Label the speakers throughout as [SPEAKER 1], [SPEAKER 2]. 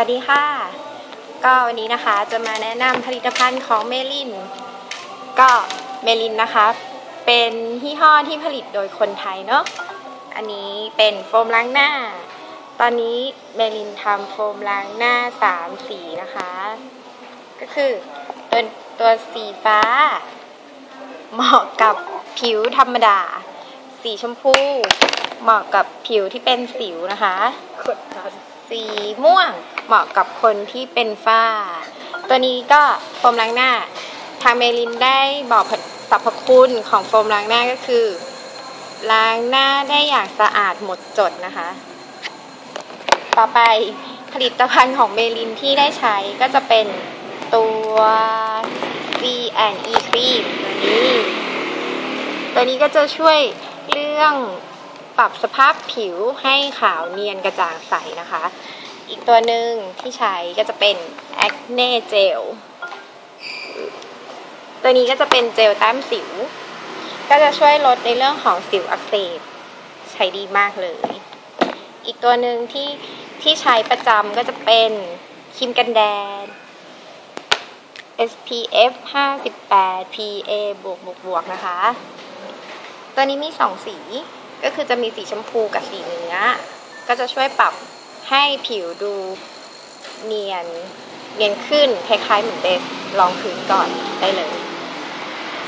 [SPEAKER 1] วัสดีค่ะ ก็วันนี้นะคะจะมาแนะนำผลิตภัณฑ์ของเมลิน ก็เมลินนะคะ เป็นยี่ห้อที่ผลิตโดยคนไทยเนาะ อันนี้เป็นโฟมล้างหน้า ตอนนี้เมลินทำโฟมล้างหน้าสามสีนะคะ ก็คือตัวตัวสีฟ้า เหมาะกับผิวธรรมดา สีชมพู เหมาะกับผิวที่เป็นสิวนะคะ สีม่วงเหมาะกับคนที่เป็นฝ้า ตัวนี้ก็โฟมล้างหน้า ทางเมลินได้บอกสรรพคุณของโฟมล้างหน้าก็คือ ล้างหน้าได้อย่างสะอาดหมดจดนะคะ ต่อไปผลิตภัณฑ์ของเมลินที่ได้ใช้ก็จะเป็นตัว C&E Cream ตัวนี้ ตัวนี้ก็จะช่วยเรื่อง ปรับสภาพผิวให้ขาวเนียนกระจ่างใสนะคะ อีกตัวหนึ่งที่ใช้ก็จะเป็น Acne Gel ตัวนี้ก็จะเป็นเจลแต้มสิว ก็จะช่วยลดในเรื่องของสิวอักเสบใช้ดีมากเลย อีกตัวหนึ่งที่ที่ใช้ประจำก็จะเป็นครีมกันแดด SPF 58 PA บวกบวกบวกนะคะ ตัวนี้มีสองสี ก็คือจะมีสีชมพูกับสีเนื้อ ก็จะช่วยปรับให้ผิวดูเนียนเนียนขึ้นคล้ายๆเหมือนเดสลองพื้นก่อนได้เลย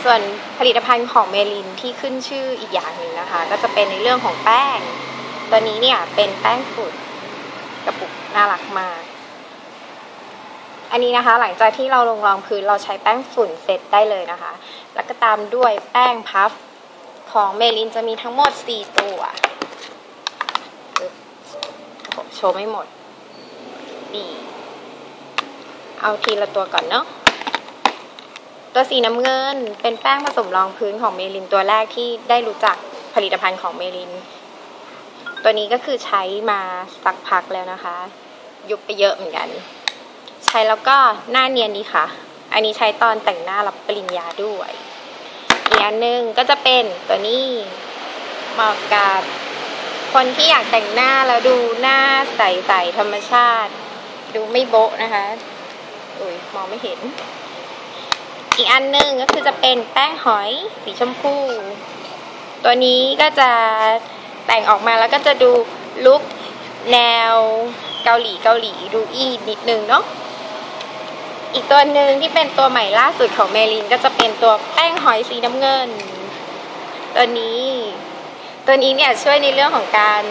[SPEAKER 1] ส่วนผลิตภัณฑ์ของเมลินที่ขึ้นชื่ออีกอย่างหนึ่งนะคะ ก็จะเป็นในเรื่องของแป้ง ตัวนี้เนี่ยเป็นแป้งฝุ่นกระปุกน่ารักมาก อันนี้นะคะหลังจากที่เราลงรองพื้นเราใช้แป้งฝุ่นเสร็จได้เลยนะคะ แล้วก็ตามด้วยแป้งพัฟ ของเมลินจะมีทั้งหมด 4 ตัว โชว์ไม่หมดดีเอาทีละตัวก่อนเนาะ ตัวสีน้ำเงินเป็นแป้งผสมรองพื้นของเมลินตัวแรกที่ได้รู้จักผลิตภัณฑ์ของเมลิน ตัวนี้ก็คือใช้มาสักพักแล้วนะคะ ยุบไปเยอะเหมือนกัน ใช้แล้วก็หน้าเนียนดีค่ะ อันนี้ใช้ตอนแต่งหน้ารับปริญญาด้วย อีกอันหนึ่งก็จะเป็นตัวนี้เหมาะกับคนที่อยากแต่งหน้าแล้วดูหน้าใสๆธรรมชาติ ดูไม่โบ๊ะนะคะอุ้ยมองไม่เห็น อีกอันหนึ่งก็คือจะเป็นแป้งหอยสีชมพู ตัวนี้ก็จะแต่งออกมาแล้วก็จะดูลุคแนวเกาหลีเกาหลีดูอีนิดนึงเนาะ อีกตัวหนึ่งที่เป็นตัวใหม่ล่าสุดของเมลินก็จะเป็นตัวแป้งหอยสีน้ำเงิน ตัวนี้ ตัวนี้เนี่ยช่วยในเรื่องของการ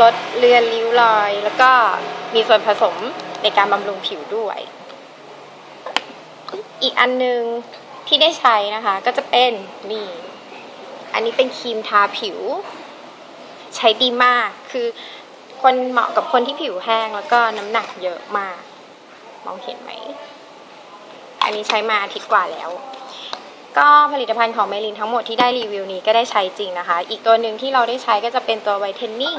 [SPEAKER 1] ลดเลือนริ้วรอย แล้วก็มีส่วนผสมในการบำรุงผิวด้วย อีกอันหนึ่งที่ได้ใช้นะคะ ก็จะเป็นนี่ อันนี้เป็นครีมทาผิว ใช้ดีมาก คือคนเหมาะกับคนที่ผิวแห้งแล้วก็น้ำหนักเยอะมาก มองเห็นไหม อันนี้ใช้มาอาทิตย์กว่าแล้ว ก็ผลิตภัณฑ์ของเมลินทั้งหมดที่ได้รีวิวนี้ก็ได้ใช้จริงนะคะ อีกตัวหนึ่งที่เราได้ใช้ก็จะเป็นตัวไวท์เทนนิ่ง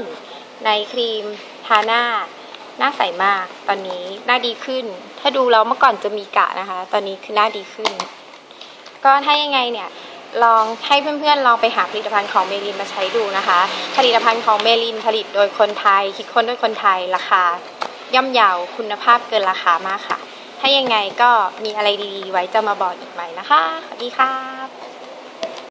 [SPEAKER 1] ในครีมทาหน้าหน้าใสมาก ตอนนี้หน้าดีขึ้น ถ้าดูแล้วเมื่อก่อนจะมีกะนะคะ ตอนนี้คือหน้าดีขึ้น ก็ถ้ายังไงเนี่ยลองให้เพื่อนๆ ลองไปหาผลิตภัณฑ์ของเมลินมาใช้ดูนะคะ ผลิตภัณฑ์ของเมลินผลิตโดยคนไทย คิดค้นโดยคนไทยราคา ย่อมเยาวคุณภาพเกินราคามากค่ะ ถ้ายังไงก็มีอะไรดีๆไว้จะมาบอกอีกใหม่นะคะ สวัสดีค่ะ